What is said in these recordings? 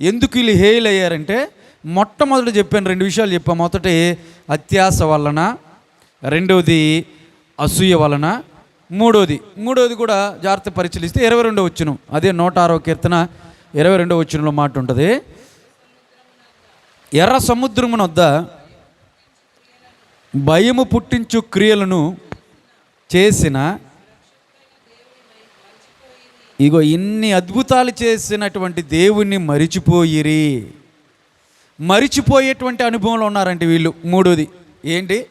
ఎందుకు వీళ్ళు హేయిల్ అయ్యారంటే మొట్టమొదటి చెప్పాను రెండు విషయాలు చెప్పాను మొదటి అత్యాస వలన రెండవది అసూయ వలన మూడోది మూడోది కూడా జాగ్రత్త పరిశీలిస్తే ఇరవై రెండో వచ్చును. అదే నూట ఆరో కీర్తన ఇరవై రెండో వచ్చునులో మాట ఉంటుంది. ఎర్ర సముద్రమునొద్ద భయము పుట్టించు క్రియలను చేసిన ఇగో ఇన్ని అద్భుతాలు చేసినటువంటి దేవుణ్ణి మరిచిపోయిరి. మరిచిపోయేటువంటి అనుభవంలో ఉన్నారంటే వీళ్ళు మూడోది. ఏంటి?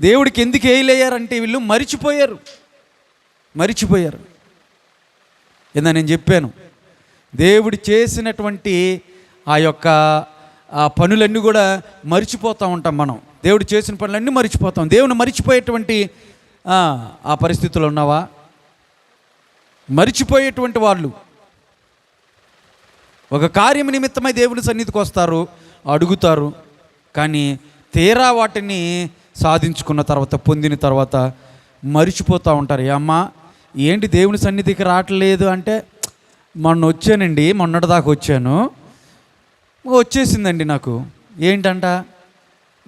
దేవుడికి ఎందుకు వేయలేయారంటే వీళ్ళు మరిచిపోయారు. మరిచిపోయారు. ఇందా నేను చెప్పాను? దేవుడు చేసినటువంటి ఆ యొక్క ఆ పనులన్నీ కూడా మరిచిపోతూ ఉంటాం మనం. దేవుడు చేసిన పనులన్నీ మరిచిపోతాం. దేవుని మరిచిపోయేటువంటి ఆ, ఆ పరిస్థితులు ఉన్నావా? మరిచిపోయేటువంటి వాళ్ళు. ఒక కార్యం నిమిత్తమై దేవుని సన్నిధికి వస్తారు అడుగుతారు కానీ తీరా వాటిని సాధించుకున్న తర్వాత పొందిన తర్వాత మరిచిపోతూ ఉంటారు. అమ్మా ఏంటి దేవుని సన్నిధికి రావట్లేదు అంటే మొన్న వచ్చానండి మొన్నటి దాకా వచ్చాను వచ్చేసిందండి నాకు. ఏంటంట?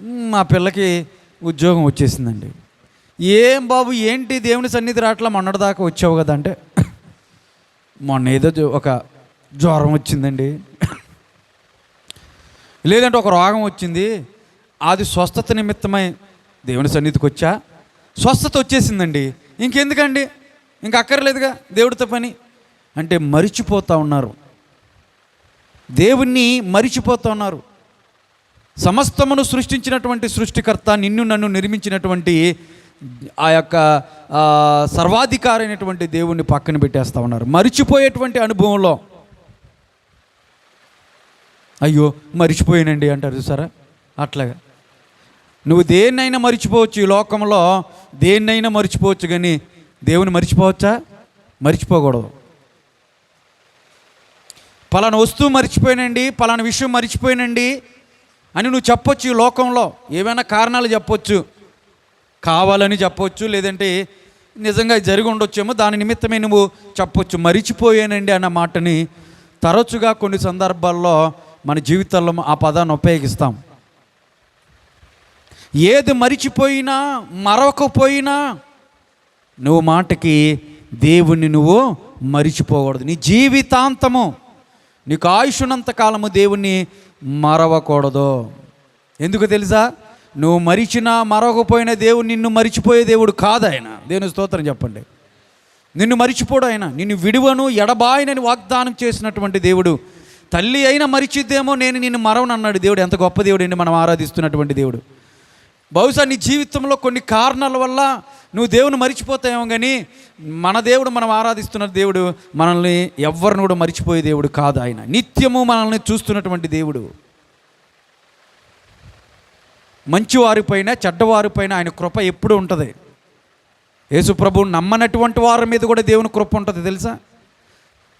మా పిల్లకి ఉద్యోగం వచ్చేసిందండి. ఏం బాబు ఏంటి దేవుని సన్నిధి రావట్లా మొన్నటి దాకా వచ్చావు కదా అంటే మొన్న ఏదో ఒక జ్వరం వచ్చిందండి. లేదంటే ఒక రోగం వచ్చింది. అది స్వస్థత నిమిత్తమై దేవుని సన్నిధికి వచ్చా? స్వస్థత వచ్చేసిందండి. ఇంకెందుకండి? ఇంక అక్కర్లేదుగా దేవుడితో పని. అంటే మరిచిపోతూ ఉన్నారు. దేవుణ్ణి మరిచిపోతూ ఉన్నారు. సమస్తమును సృష్టించినటువంటి సృష్టికర్త నిన్ను నన్ను నిర్మించినటువంటి ఆ యొక్క ఆ, సర్వాధికారి అయినటువంటి దేవుణ్ణి పక్కన పెట్టేస్తూ ఉన్నారు. మరిచిపోయేటువంటి అనుభవంలో. అయ్యో మరిచిపోయానండి అంటారు చూసారా? అట్లాగా. నువ్వు దేన్నైనా మరిచిపోవచ్చు ఈ లోకంలో దేన్నైనా మరిచిపోవచ్చు కానీ దేవుని మరిచిపోవచ్చా? మరిచిపోకూడదు. పలానా వస్తువు మర్చిపోయానండి పలానా విషయం మర్చిపోయానండి అని నువ్వు చెప్పొచ్చు ఈ లోకంలో. ఏమైనా కారణాలు చెప్పొచ్చు. కావాలని చెప్పొచ్చు లేదంటే నిజంగా జరిగి ఉండొచ్చేమో దాని నిమిత్తమే నువ్వు చెప్పొచ్చు. మరిచిపోయానండి అన్న మాటని తరచుగా కొన్ని సందర్భాల్లో మన జీవితాల్లో ఆ పదాన్ని ఉపయోగిస్తాం. ఏది మరిచిపోయినా మరవకపోయినా నువ్వు మాటకి దేవుణ్ణి నువ్వు మరిచిపోకూడదు. నీ జీవితాంతము నీకు ఆయుషునంత కాలము దేవుణ్ణి మరవకూడదు. ఎందుకు తెలుసా? నువ్వు మరిచినా మరవకపోయినా దేవుడు నిన్ను మరిచిపోయే దేవుడు కాదు ఆయన. దేవుని స్తోత్రం చెప్పండి. నిన్ను మరిచిపోడు ఆయన. నిన్ను విడువను ఎడబాయనని వాగ్దానం చేసినటువంటి దేవుడు. తల్లి అయినా మరిచిద్దేమో నేను నిన్ను మరవను అన్నాడు దేవుడు. ఎంత గొప్ప దేవుడు అండి మనం ఆరాధిస్తున్నటువంటి దేవుడు. బహుశా నీ జీవితంలో కొన్ని కారణాల వల్ల నువ్వు దేవుని మరిచిపోతాయేమో కానీ మన దేవుడు మనం ఆరాధిస్తున్న దేవుడు మనల్ని ఎవరిని కూడా మరిచిపోయే దేవుడు కాదు ఆయన. నిత్యము మనల్ని చూస్తున్నటువంటి దేవుడు. మంచివారిపైన చెడ్డవారిపైన ఆయన కృప ఎప్పుడు ఉంటుంది. యేసుప్రభు నమ్మనటువంటి వారి మీద కూడా దేవుని కృప ఉంటుంది తెలుసా?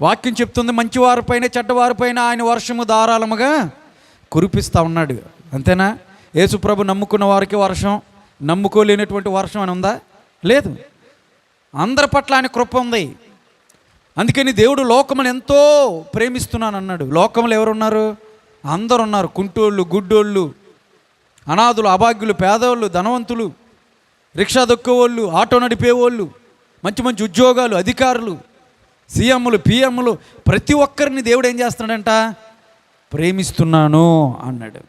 వాక్యం చెప్తుంది మంచివారిపైన చెడ్డవారిపైన ఆయన వర్షము ధారాళముగా కురిపిస్తూ ఉన్నాడు. అంతేనా? యేసుప్రభు నమ్ముకున్న వారికి వర్షం నమ్ముకోలేనటువంటి వర్షం అని ఉందా? లేదు. అందరి పట్ల ఆయన కృప ఉంది. అందుకని దేవుడు లోకమును ఎంతో ప్రేమిస్తున్నాను అన్నాడు లోకములు ఎవరున్నారు? అందరు ఉన్నారు కుంటోళ్ళు గుడ్డోళ్ళు అనాథులు అభాగ్యులు పేదవాళ్ళు ధనవంతులు రిక్షా దొక్కేవాళ్ళు ఆటో నడిపేవాళ్ళు మంచి మంచి ఉద్యోగాలు అధికారులు సీఎంలు పిఎంలు ప్రతి ఒక్కరిని దేవుడు ఏం చేస్తున్నాడంట? ప్రేమిస్తున్నాను అన్నాడు.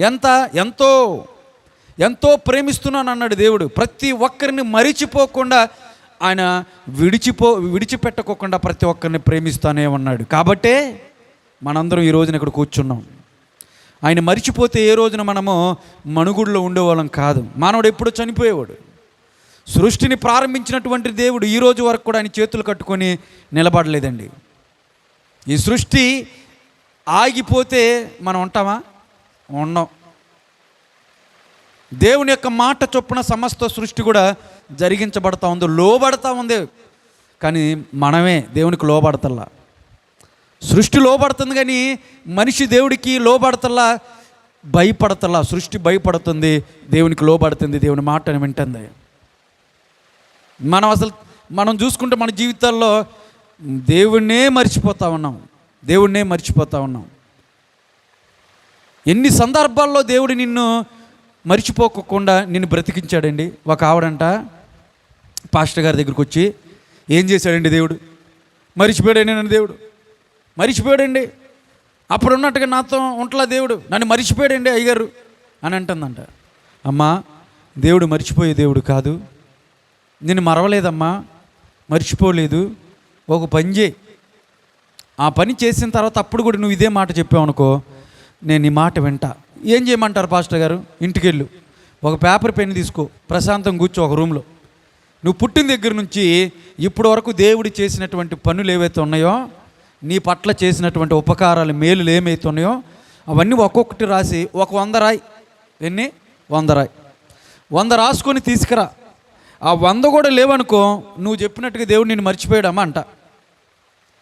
ఎంత? ఎంతో? ఎంతో ప్రేమిస్తున్నాను అన్నాడు దేవుడు. ప్రతి ఒక్కరిని మరిచిపోకుండా ఆయన విడిచిపో విడిచిపెట్టకోకుండా ప్రతి ఒక్కరిని ప్రేమిస్తానే ఉన్నాడు. కాబట్టే మనందరం ఈ రోజున ఇక్కడ కూర్చున్నాం. ఆయన మరిచిపోతే ఏ రోజున మనము మనుగుడిలో ఉండేవాళ్ళం కాదు. మానవుడు ఎప్పుడో చనిపోయేవాడు. సృష్టిని ప్రారంభించినటువంటి దేవుడు ఈ రోజు వరకు కూడా ఆయన చేతులు కట్టుకొని నిలబడలేదండి. ఈ సృష్టి ఆగిపోతే మనం ఉంటామా? ఉండం. దేవుని యొక్క మాట చొప్పున సమస్త సృష్టి కూడా జరిగించబడతా ఉంది లోబడతా ఉంది. కానీ మనమే దేవునికి లోబడతల్లా. సృష్టి లోపడుతుంది కానీ మనిషి దేవుడికి లోబడతల్లా భయపడతల్లా సృష్టి భయపడుతుంది దేవునికి లోబడుతుంది దేవుని మాటను వింటుంది. మనం అసలు మనం చూసుకుంటే మన జీవితాల్లో దేవుణ్ణే మర్చిపోతా ఉన్నాం దేవుణ్ణే మర్చిపోతా ఉన్నాం. ఎన్ని సందర్భాల్లో దేవుడు నిన్ను మర్చిపోకుండా నిన్ను బ్రతికించాడండి? ఒక ఆవిడంట పాస్టర్ గారి దగ్గరికి వచ్చి ఏం చేశాడండి దేవుడు? మరిచిపోయాడండి నన్ను దేవుడు? మరిచిపోయాడండి. అప్పుడు ఉన్నట్టుగా నాతో ఉంటలా దేవుడు. నన్ను మరిచిపోయాడండి అయ్యగారు అని అంటుందంట. అమ్మా దేవుడు మర్చిపోయే దేవుడు కాదు. నేను మరవలేదమ్మా మర్చిపోలేదు. ఒక పని చేయి. ఆ పని చేసిన తర్వాత అప్పుడు కూడా నువ్వు ఇదే మాట చెప్పావు అనుకో నేను ఈ మాట వింటా. ఏం చేయమంటారు పాస్టర్ గారు? ఇంటికెళ్ళు. ఒక పేపర్ పెన్ తీసుకో. ప్రశాంతం కూర్చో ఒక రూమ్లో. నువ్వు పుట్టిన దగ్గర నుంచి ఇప్పటి వరకు దేవుడు చేసినటువంటి పనులు ఏవైతే ఉన్నాయో నీ పట్ల చేసినటువంటి ఉపకారాలు మేలులు ఏమవుతున్నాయో అవన్నీ ఒక్కొక్కటి రాసి ఒక వంద రాయి. ఎన్ని? వంద రాయి. వంద రాసుకొని తీసుకురా. ఆ వంద కూడా లేవనుకో నువ్వు చెప్పినట్టుగా దేవుడు నేను మర్చిపోయాడమ్మా అంట.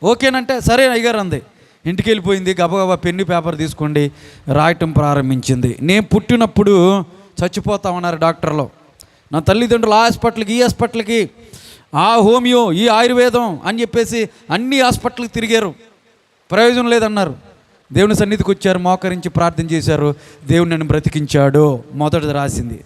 ఓకేనంటే సరే అయ్యగారు అంది. ఇంటికి వెళ్ళిపోయింది గబగబా పెన్ను పేపర్ తీసుకోండి రాయటం ప్రారంభించింది. నేను పుట్టినప్పుడు చచ్చిపోతా ఉన్నారు డాక్టర్లు. నా తల్లిదండ్రులు ఆ హాస్పిటల్కి ఈ హాస్పిటల్కి. ఆ హోమియో ఈ ఆయుర్వేదం అని చెప్పేసి అన్ని హాస్పిటల్కి తిరిగారు. ప్రయోజనం లేదన్నారు. దేవుని సన్నిధికి వచ్చారు మోకరించి ప్రార్థన చేశారు. దేవుడు నన్ను బ్రతికించాడు. మొదటిది రాసింది.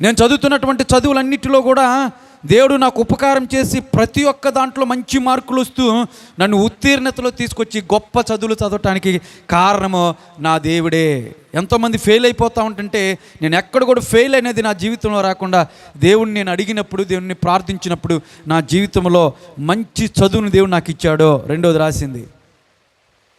నేను చదువుతున్నటువంటి చదువులన్నిటిలో కూడా దేవుడు నాకు ఉపకారం చేసి ప్రతి ఒక్క దాంట్లో మంచి మార్కులు వస్తూ నన్ను ఉత్తీర్ణతలో తీసుకొచ్చి గొప్ప చదువులు చదవటానికి కారణము నా దేవుడే. ఎంతోమంది ఫెయిల్ అయిపోతూ ఉంటుంటే నేను ఎక్కడ కూడా ఫెయిల్ అనేది నా జీవితంలో రాకుండా దేవుడిని నేను అడిగినప్పుడు దేవుణ్ణి ప్రార్థించినప్పుడు నా జీవితంలో మంచి చదువును దేవుడు నాకు ఇచ్చాడో. రెండోది రాసింది.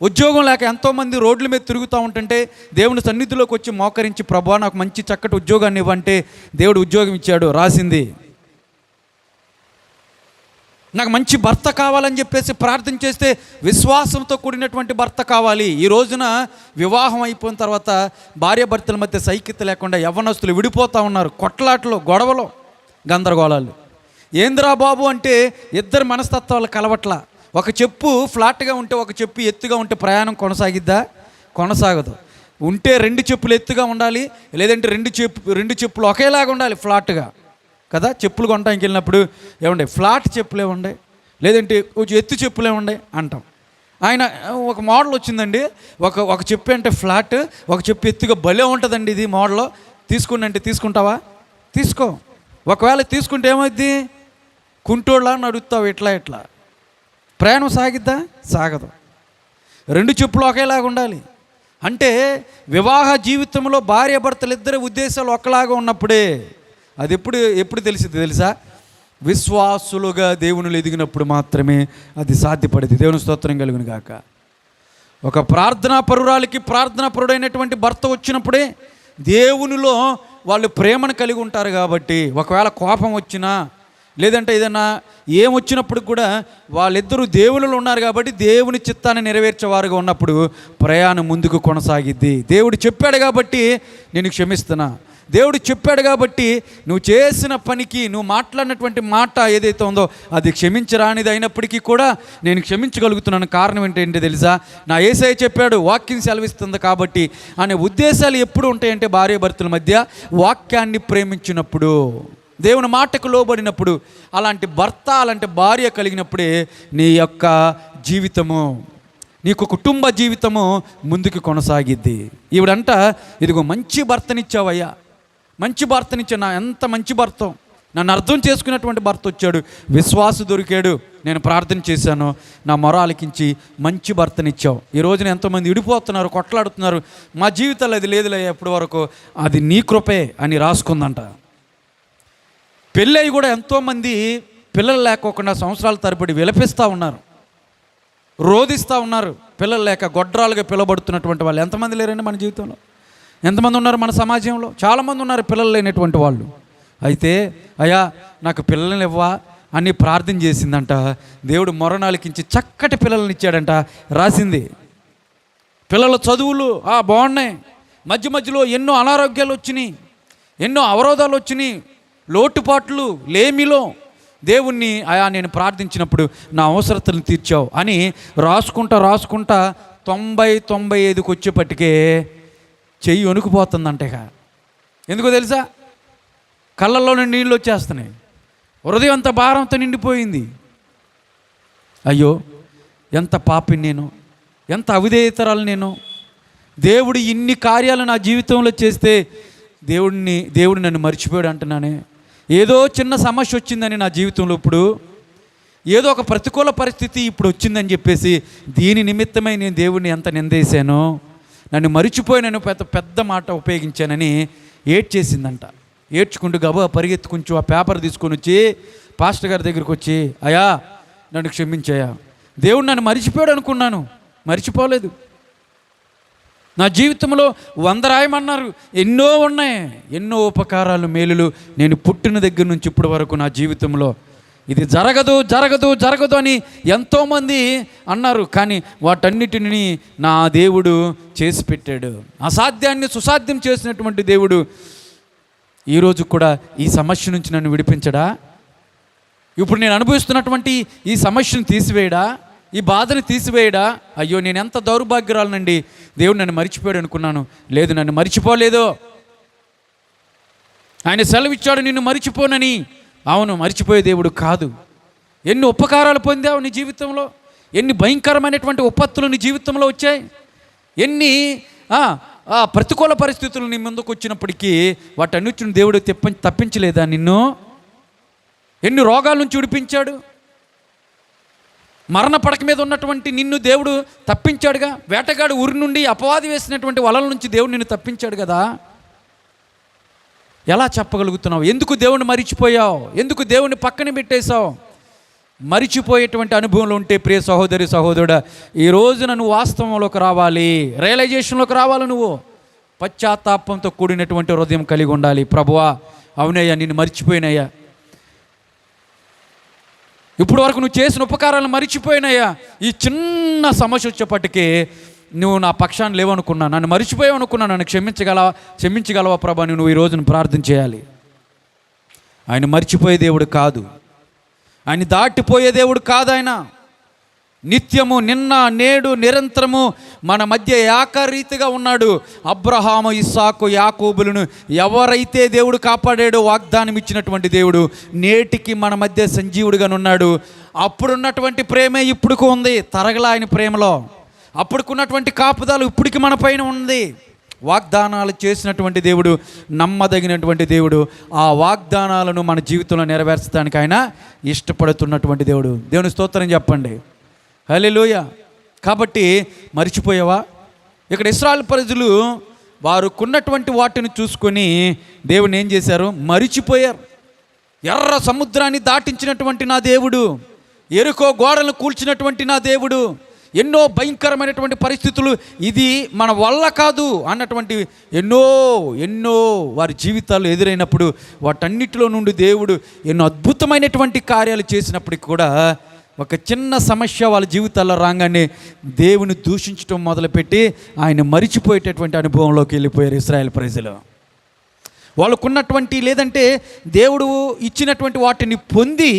ఉద్యోగం లేక ఎంతోమంది రోడ్ల మీద తిరుగుతూ ఉంటుంటే దేవుని సన్నిధిలోకి వచ్చి మోకరించి ప్రభా నాకు మంచి చక్కటి ఉద్యోగాన్ని ఇవ్వంటే దేవుడు ఉద్యోగం ఇచ్చాడు. రాసింది. నాకు మంచి భర్త కావాలని చెప్పేసి ప్రార్థన చేస్తే విశ్వాసంతో కూడినటువంటి భర్త కావాలి. ఈ రోజున వివాహం అయిపోయిన తర్వాత భార్యాభర్తల మధ్య సైక్యత లేకుండా యవ్వనస్తులు విడిపోతూ ఉన్నారు. కొట్లాటలు గొడవలు గందరగోళాలు. ఏందిరా బాబు అంటే ఇద్దరు మనస్తత్వాలు కలవట్ల. ఒక చెప్పు ఫ్లాట్గా ఉంటే ఒక చెప్పు ఎత్తుగా ఉంటే ప్రయాణం కొనసాగిద్దా? కొనసాగదు. ఉంటే రెండు చెప్పులు ఎత్తుగా ఉండాలి లేదంటే రెండు చెప్పు రెండు చెప్పులు ఒకేలాగా ఉండాలి ఫ్లాట్గా. కదా? చెప్పులు కొనడానికి వెళ్ళినప్పుడు ఏమండే? ఫ్లాట్ చెప్పులే ఉండే. లేదంటే కొంచెం ఎత్తు చెప్పులే ఉండే అంటాం. ఆయన ఒక మోడల్ వచ్చిందండి. ఒక ఒక చెప్పు అంటే ఫ్లాట్ ఒక చెప్పు ఎత్తుగా భలే ఉంటుందండి ఇది మోడల్ తీసుకుని తీసుకుంటావా? తీసుకో. ఒకవేళ తీసుకుంటే ఏమైద్ది? కుంటోళ్ళ నడుస్తావు ఇట్లా ఇట్లా. ప్రయాణం సాగిద్దా? సాగదు. రెండు చెప్పులు ఒకేలాగా ఉండాలి. అంటే వివాహ జీవితంలో భార్య భర్తలిద్దరి ఉద్దేశాలు ఒకలాగా ఉన్నప్పుడే అది ఎప్పుడు ఎప్పుడు తెలిసింది తెలుసా? విశ్వాసులుగా దేవునిలో ఎదిగినప్పుడు మాత్రమే అది సాధ్యపడేది. దేవుని స్తోత్రం కలుగును గాక. ఒక ప్రార్థనా పరురాలకి ప్రార్థనా పరుడైనటువంటి భర్త వచ్చినప్పుడే దేవునిలో వాళ్ళు ప్రేమను కలిగి ఉంటారు కాబట్టి ఒకవేళ కోపం వచ్చినా లేదంటే ఏదైనా ఏమొచ్చినప్పుడు కూడా వాళ్ళిద్దరూ దేవునిలో ఉన్నారు కాబట్టి దేవుని చిత్తాన్ని నెరవేర్చేవారుగా ఉన్నప్పుడు ప్రయాణం ముందుకు కొనసాగిద్ది. దేవుడు చెప్పాడు కాబట్టి నేను క్షమిస్తున్నా. దేవుడు చెప్పాడు కాబట్టి నువ్వు చేసిన పనికి నువ్వు మాట్లాడినటువంటి మాట ఏదైతే ఉందో అది క్షమించరానిది అయినప్పటికీ కూడా నేను క్షమించగలుగుతున్నాను. కారణం ఏంటంటే తెలుసా? నా ఏసఐ చెప్పాడు వాక్యం సెలవిస్తుంది కాబట్టి అనే ఉద్దేశాలు ఎప్పుడు ఉంటాయంటే భార్య భర్తల మధ్య వాక్యాన్ని ప్రేమించినప్పుడు దేవుని మాటకు లోబడినప్పుడు అలాంటి భర్త అలాంటి భార్య కలిగినప్పుడే నీ యొక్క జీవితము నీకు కుటుంబ జీవితము ముందుకు కొనసాగిద్ది. ఈవిడంట ఇదిగో మంచి భర్తనిచ్చావయ్యా మంచి భర్తనిచ్చా నా ఎంత మంచి భర్త. నన్ను అర్థం చేసుకున్నటువంటి భర్త వచ్చాడు. విశ్వాస దొరికాడు. నేను ప్రార్థన చేశాను. నా మొర ఆలకించి మంచి భర్తనిచ్చావు ఈ రోజున ఎంతోమంది విడిపోతున్నారు కొట్లాడుతున్నారు. మా జీవితాలు అది లేదులే ఎప్పటి వరకు అది నీ కృపే అని రాసుకుందంట. పెళ్ళయి కూడా ఎంతోమంది పిల్లలు లేకోకుండా సంవత్సరాల తరబడి విలపిస్తూ ఉన్నారు. రోధిస్తూ ఉన్నారు. పిల్లలు లేక గొడ్రాలుగా పిలబడుతున్నటువంటి వాళ్ళు ఎంతమంది లేరండి మన జీవితంలో? ఎంతమంది ఉన్నారు మన సమాజంలో? చాలామంది ఉన్నారు పిల్లలు లేనటువంటి వాళ్ళు. అయితే అయ్యా నాకు పిల్లల్ని ఇవ్వా అని ప్రార్థన చేసిందంట. దేవుడు మొరణాలకించి చక్కటి పిల్లల్ని ఇచ్చాడంట. రాసింది. పిల్లల చదువులు ఆ బాగున్నాయి. మధ్య మధ్యలో ఎన్నో అనారోగ్యాలు వచ్చినాయి. ఎన్నో అవరోధాలు వచ్చినాయి. లోటుపాట్లు లేమిలో. దేవుణ్ణి అయా నేను ప్రార్థించినప్పుడు నా అవసరతను తీర్చావు అని రాసుకుంటా రాసుకుంటా తొంభై తొంభై ఐదుకి వచ్చేప్పటికే చెయ్యి వణుకుపోతుందంటేగా ఎందుకో తెలుసా? కళ్ళల్లోనే నీళ్ళు వచ్చేస్తున్నాయి. హృదయం అంత భారంతో నిండిపోయింది. అయ్యో ఎంత పాపి నేను ఎంత అవిధేయతరాలు నేను. దేవుడు ఇన్ని కార్యాలు నా జీవితంలో చేస్తే దేవుడిని దేవుడు నన్ను మర్చిపోయాడు అంటున్నానే. ఏదో చిన్న సమస్య వచ్చిందని నా జీవితంలో ఇప్పుడు ఏదో ఒక ప్రతికూల పరిస్థితి ఇప్పుడు వచ్చిందని చెప్పేసి దీని నిమిత్తమై నేను దేవుడిని ఎంత నిందేశానో నన్ను మరిచిపోయి నేను పెద్ద పెద్ద మాట ఉపయోగించానని ఏడ్చేసిందంట. ఏడ్చుకుంటూ గబా పరిగెత్తుకుంటూ ఆ పేపర్ తీసుకొని వచ్చి పాస్టర్ గారి దగ్గరికి వచ్చి అయా నన్ను క్షమించాయా దేవుడు నన్ను మరిచిపోయాడు అనుకున్నాను. మరిచిపోలేదు. నా జీవితంలో వంద రాయమన్నారు. ఎన్నో ఉన్నాయి. ఎన్నో ఉపకారాలు మేలులు నేను పుట్టిన దగ్గర నుంచి ఇప్పటి వరకు నా జీవితంలో. ఇది జరగదు జరగదు జరగదు అని ఎంతోమంది అన్నారు. కానీ వాటన్నిటిని నా దేవుడు చేసి పెట్టాడు. అసాధ్యాన్ని సుసాధ్యం చేసినటువంటి దేవుడు ఈరోజు కూడా ఈ సమస్య నుంచి నన్ను విడిపించడా? ఇప్పుడు నేను అనుభవిస్తున్నటువంటి ఈ సమస్యను తీసివేయడా? ఈ బాధను తీసివేయడా? అయ్యో నేను ఎంత దౌర్భాగ్యరాలనండి. దేవుడు నన్ను మర్చిపోయాడు అనుకున్నాను. లేదు నన్ను మర్చిపోలేదు. ఆయన సెలవిచ్చాడు నిన్ను మరిచిపోనని. అవును మర్చిపోయే దేవుడు కాదు. ఎన్ని ఉపకారాలు పొందావు నీ జీవితంలో? ఎన్ని భయంకరమైనటువంటి ఉత్పత్తులు నీ జీవితంలో వచ్చాయి? ఎన్ని ఆ ప్రతికూల పరిస్థితులు నీ ముందుకు వచ్చినప్పటికీ వాటన్నిటిని దేవుడు తెప్ప తప్పించలేదా నిన్ను? ఎన్ని రోగాల నుంచి విడిపించాడు? మరణ పడక మీద ఉన్నటువంటి నిన్ను దేవుడు తప్పించాడుగా? వేటగాడు ఊరి నుండి అపవాది వేసినటువంటి వలల నుంచి దేవుడు నిన్ను తప్పించాడు కదా? ఎలా చెప్పగలుగుతున్నావు? ఎందుకు దేవుణ్ణి మరిచిపోయావు? ఎందుకు దేవుణ్ణి పక్కన పెట్టేశావు? మరిచిపోయేటువంటి అనుభవంలో ఉంటే ప్రియ సహోదరి సహోదరుడా ఈ రోజున నువ్వు వాస్తవంలోకి రావాలి. రియలైజేషన్లోకి రావాలి నువ్వు. పశ్చాత్తాపంతో కూడినటువంటి హృదయం కలిగి ఉండాలి. ప్రభువా అవునయ్యా నిన్ను మర్చిపోయినయ్యా. ఇప్పుడు వరకు నువ్వు చేసిన ఉపకారాలను మరిచిపోయినాయా ఈ చిన్న సమస్య వచ్చేపటికి నువ్వు నా పక్షాన్ని లేవనుకున్నా నన్ను మర్చిపోయావు అనుకున్నా నన్ను క్షమించగలవా? క్షమించగలవా ప్రభా? నువ్వు ఈ రోజును ప్రార్థన చేయాలి. ఆయన మర్చిపోయే దేవుడు కాదు. ఆయన దాటిపోయే దేవుడు కాదు ఆయన. నిత్యము నిన్న నేడు నిరంతరము మన మధ్య ఏకరీతిగా ఉన్నాడు. అబ్రహాము ఇస్సాకు యాకోబులను ఎవరైతే దేవుడు కాపాడాడో వాగ్దానం ఇచ్చినటువంటి దేవుడు నేటికి మన మధ్య సంజీవుడిగానున్నాడు. అప్పుడున్నటువంటి ప్రేమే ఇప్పుడుకు ఉంది. తరగల ఆయన ప్రేమలో. అప్పుడుకున్నటువంటి కాపుదాలు ఇప్పటికి మన పైన ఉంది. వాగ్దానాలు చేసినటువంటి దేవుడు నమ్మదగినటువంటి దేవుడు ఆ వాగ్దానాలను మన జీవితంలో నెరవేర్చడానికి ఆయన ఇష్టపడుతున్నటువంటి దేవుడు. దేవుని స్తోత్రం చెప్పండి. హల్లెలూయా. కాబట్టి మర్చిపోయావా? ఇక్కడ ఇస్రాయల్ ప్రజలు వారుకున్నటువంటి వాటిని చూసుకొని దేవుని ఏం చేశారు? మరిచిపోయారు. ఎర్ర సముద్రాన్ని దాటించినటువంటి నా దేవుడు ఎరుకో గోడలను కూల్చినటువంటి నా దేవుడు ఎన్నో భయంకరమైనటువంటి పరిస్థితులు. ఇది మన వల్ల కాదు అన్నటువంటి ఎన్నో ఎన్నో వారి జీవితాలు ఎదురైనప్పుడు వాటన్నిటిలో నుండి దేవుడు ఎన్నో అద్భుతమైనటువంటి కార్యాలు చేసినప్పటికి కూడా ఒక చిన్న సమస్య వాళ్ళ జీవితాల్లో రాగానే దేవుని దూషించడం మొదలుపెట్టి ఆయన మరిచిపోయేటటువంటి అనుభవంలోకి వెళ్ళిపోయారు ఇస్రాయల్ ప్రజలు. వాళ్ళకున్నటువంటి లేదంటే దేవుడు ఇచ్చినటువంటి వాటిని పొంది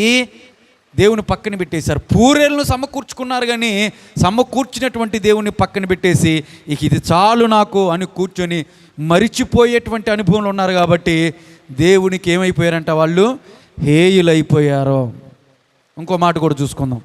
దేవుని పక్కన పెట్టేశారు. పూరేలను సమకూర్చుకున్నారు కానీ సమకూర్చినటువంటి దేవుని పక్కన పెట్టేసి ఇక ఇది చాలు నాకు అని కూర్చొని మరిచిపోయేటువంటి అనుభవంలో ఉన్నారు కాబట్టి దేవునికి ఏమైపోయారంట వాళ్ళు? హేయులైపోయారో. ఇంకో మాట కూడా చూసుకుందాం.